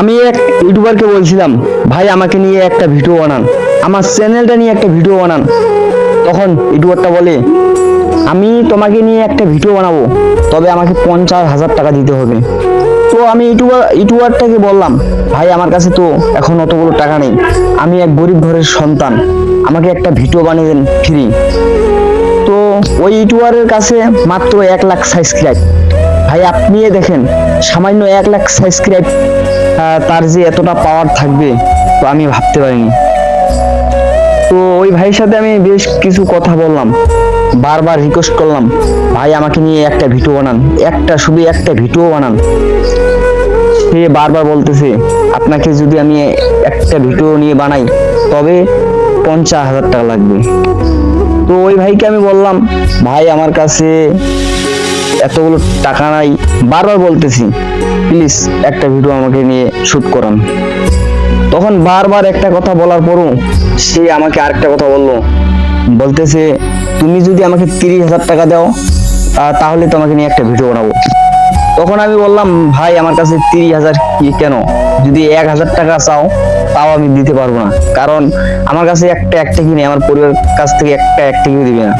আমি এক ইউটিউবারকে বলছিলাম, ভাই, আমাকে নিয়ে একটা ভিডিও বানান। আমার চ্যানেলটা নিয়ে একটা ভিডিও বানান। তখন ইউটিউবারটা বলে, আমি তোমাকে নিয়ে একটা ভিডিও বানাবো, তবে আমাকে পঞ্চাশ হাজার টাকা দিতে হবে। তো আমি ইউটিউবার, ইউটিউবারটাকে বললাম, ভাই, আমার কাছে তো এখন অতগুলো টাকা নেই। আমি এক গরিব ঘরের সন্তান। আমাকে একটা ভিডিও বানিয়ে দেন ফ্রি তো ওই ইউটিউবারের কাছে মাত্র এক লাখ সাবস্ক্রাইব ভাই আপনি দেখেন, সামান্য এক লাখ সাবস্ক্রাইব তার যে এতটা পাওয়ার থাকবে, তো আমি ভাবতে পারিনি। তো ওই ভাইয়ের সাথে আমি বেশ কিছু কথা বললাম, বারবার রিকোয়েস্ট করলাম, ভাই, আমাকে নিয়ে একটা ভিডিও বানান, একটা শুধু একটা ভিডিও বানান। সে বারবার বলতেছে, আপনাকে যদি আমি একটা ভিডিও নিয়ে বানাই, তবে পঞ্চাশ হাজার টাকা লাগবে। তো ওই ভাইকে আমি বললাম, ভাই, আমার কাছে এতগুলো টাকা নাই, বারবার বলতেছি, প্লিজ একটা ভিডিও আমাকে নিয়ে শুট করান। তখন বারবার একটা কথা বলার পরও সে আমাকে আরেকটা কথা বলল, বলতেছে, তুমি যদি আমাকে তিরিশ হাজার টাকা দাও তাহলে তোমাকে নিয়ে একটা ভিডিও বানাবো। তখন আমি বললাম, ভাই, আমার কাছে তিরিশ হাজার কি কেন? যদি এক হাজার টাকা চাও, তাও আমি দিতে পারব না। কারণ আমার কাছে একটা একটা কিনে আমার পরিবারের কাছ থেকে একটা একটা কিনে দিবে না।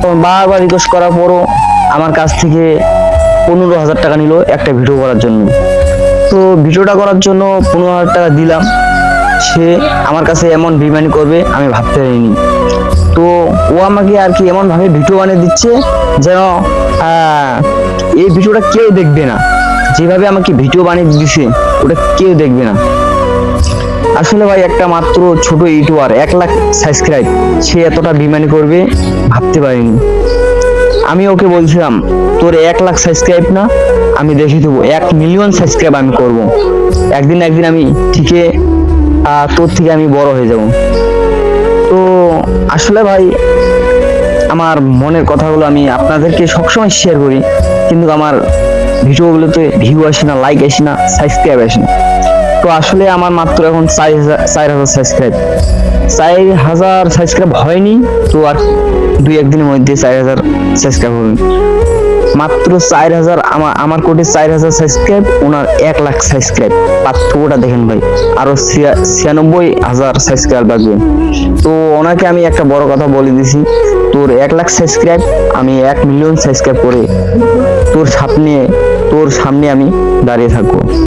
তখন বারবার রিকোয়েস্ট করার পরও আমার কাছ থেকে পনেরো হাজার টাকা নিল একটা ভিডিও করার জন্য। তো ভিডিওটা করার জন্য পনেরো হাজার টাকা দিলাম। সে আমার কাছে এমন বিমানি করবে, আমি ভাবতে পারিনি। তো ও আমাকে আর কি এমন ভাবে ভিডিও বানিয়ে দিচ্ছে যেন এই ভিডিওটা কেউ দেখবে না। যেভাবে আমাকে ভিডিও বানিয়ে দিছে ওটা কেউ দেখবে না। আসলে ভাই, একটা মাত্র ছোট ইউটিউবার এক লাখ সাবস্ক্রাইব সে এতটা বিমানি করবে, ভাবতে পারিনি। আমি ওকে বলছিলাম তোর এক লাখ সাবস্ক্রাইব না? আমি দেখে দেবো। এক মিলিয়ন সাবস্ক্রাইব আমি করব। একদিন একদিন আমি আহ, তোর থেকে আমি বড় হয়ে যাব। তো আসলে ভাই আমার মনের কথাগুলো আমি আপনাদেরকে সবসময় শেয়ার করি কিন্তু আমার ভিডিওগুলোতে ভিউ আসে না লাইক আসে না সাবস্ক্রাইব আসে না। তো আসলে আমার মাত্র এখন চার হাজার চার হাজার সাবস্ক্রাইব চার হাজার সাবস্ক্রাইব হয়নি, তো আর দুই একদিনের মধ্যে চার হাজার সাবস্ক্রাইব হবে। মাত্র চার হাজার আমার আমার কোটে চার হাজার সাবস্ক্রাইব ওনার এক লাখ সাবস্ক্রাইব পার্থক্যটা দেখেন ভাই, আরও ছিয়া- ছিয়ানব্বই হাজার সাবস্ক্রাইব লাগবে। তো ওনাকে আমি একটা বড় কথা বলে দিছি, তোর এক লাখ সাবস্ক্রাইব আমি এক মিলিয়ন সাবস্ক্রাইব করে তোর সামনে তোর সামনে আমি দাঁড়িয়ে থাকব।